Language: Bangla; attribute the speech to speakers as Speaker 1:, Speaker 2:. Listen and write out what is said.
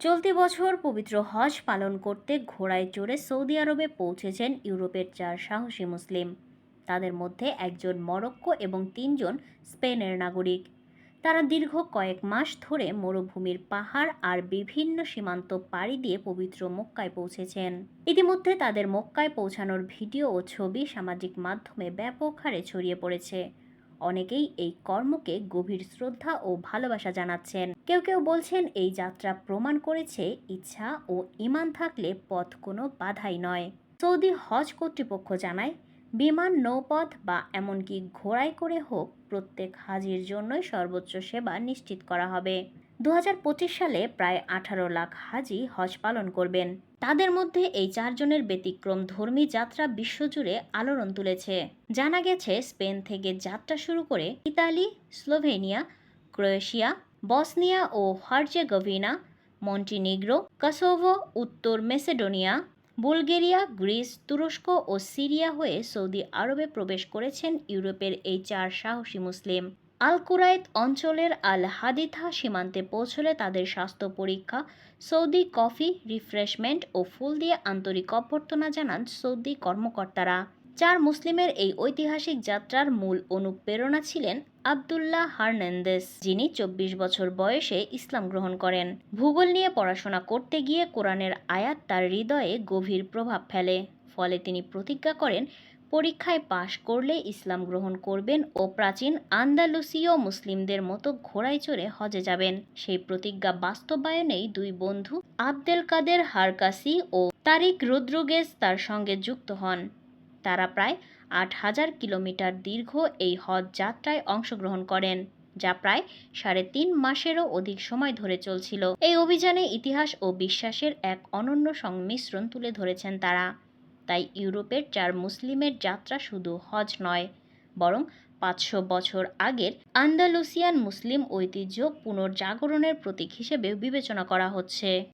Speaker 1: চলতি বছর পবিত্র হজ পালন করতে ঘোড়ায় চড়ে সৌদি আরবে পৌঁছেছেন ইউরোপের চার সাহসী মুসলিম। তাদের মধ্যে একজন মরক্কো এবং তিনজন স্পেনের নাগরিক। তারা দীর্ঘ কয়েক মাস ধরে মরুভূমির পাহাড় আর বিভিন্ন সীমান্ত পাড়ি দিয়ে পবিত্র মক্কায় পৌঁছেছেন। ইতিমধ্যে তাদের মক্কায় পৌঁছানোর ভিডিও ও ছবি সামাজিক মাধ্যমে ব্যাপক হারে ছড়িয়ে পড়েছে। অনেকেই এই কর্মকে গভীর শ্রদ্ধা ও ভালোবাসা জানাচ্ছেন। কেউ কেউ বলছেন এই যাত্রা প্রমাণ করেছে ইচ্ছা ও ইমান থাকলে পথ কোনো বাধাই নয়। সৌদি হজ কর্তৃপক্ষ জানায় বিমান, নৌপথ বা এমনকি ঘোড়ায় করে হোক প্রত্যেক হাজির জন্যই সর্বোচ্চ সেবা নিশ্চিত করা হবে। দু হাজার পঁচিশ সালে প্রায় আঠারো লাখ হাজি হজ পালন করবেন। তাদের মধ্যে এই চারজনের ব্যতিক্রম ধর্মী যাত্রা বিশ্বজুড়ে আলোড়ন তুলেছে। জানা গেছে, স্পেন থেকে যাত্রা শুরু করে ইতালি, স্লোভেনিয়া, ক্রোয়েশিয়া, বসনিয়া ও হার্জেগোভিনা, মন্টিনিগ্রো, কাসোভো, উত্তর মেসেডোনিয়া বুলগেরিয়া, গ্রিস, তুরস্ক ও সিরিয়া হয়ে সৌদি আরবে প্রবেশ করেছেন ইউরোপের এই চার সাহসী মুসলিম। আল কুরাইত অঞ্চলের আল হাদিথা সীমান্তে পৌঁছলে তাদের স্বাস্থ্য পরীক্ষা, সৌদি কফি, রিফ্রেশমেন্ট ও ফুল দিয়ে আন্তরিক অভ্যর্থনা জানান সৌদি কর্মকর্তারা। চার মুসলিমের এই ঐতিহাসিক যাত্রার মূল অনুপ্রেরণা ছিলেন আবদুল্লাহ হার্নান্দেস যিনি চব্বিশ বছর বয়সে ইসলাম গ্রহণ করেন। ভূগোল নিয়ে পড়াশোনা করতে গিয়ে কোরআনের আয়াত তার হৃদয়ে গভীর প্রভাব ফেলে। ফলে তিনি প্রতিজ্ঞা করেন, পরীক্ষায় পাশ করলে ইসলাম গ্রহণ করবেন ও প্রাচীন আন্দালুসীয় মুসলিমদের মতো ঘোড়ায় চড়ে হজে যাবেন। সেই প্রতিজ্ঞা বাস্তবায়নেই দুই বন্ধু আবদেল কাদের হারকাসি ও তারিক রুদ্রুগেজ তার সঙ্গে যুক্ত হন। তারা প্রায় আট হাজার কিলোমিটার দীর্ঘ এই হজ যাত্রায় অংশগ্রহণ করেন, যা প্রায় সাড়ে তিন মাসেরও অধিক সময় ধরে চলছিল। এই অভিযানে ইতিহাস ও বিশ্বাসের এক অনন্য সংমিশ্রণ তুলে ধরেছেন তারা। তাই ইউরোপের চার মুসলিমের যাত্রা শুধু হজ নয়, বরং পাঁচশো বছর আগের আন্দালুসিয়ান মুসলিম ঐতিহ্য পুনর্জাগরণের প্রতীক হিসেবে বিবেচনা করা হচ্ছে।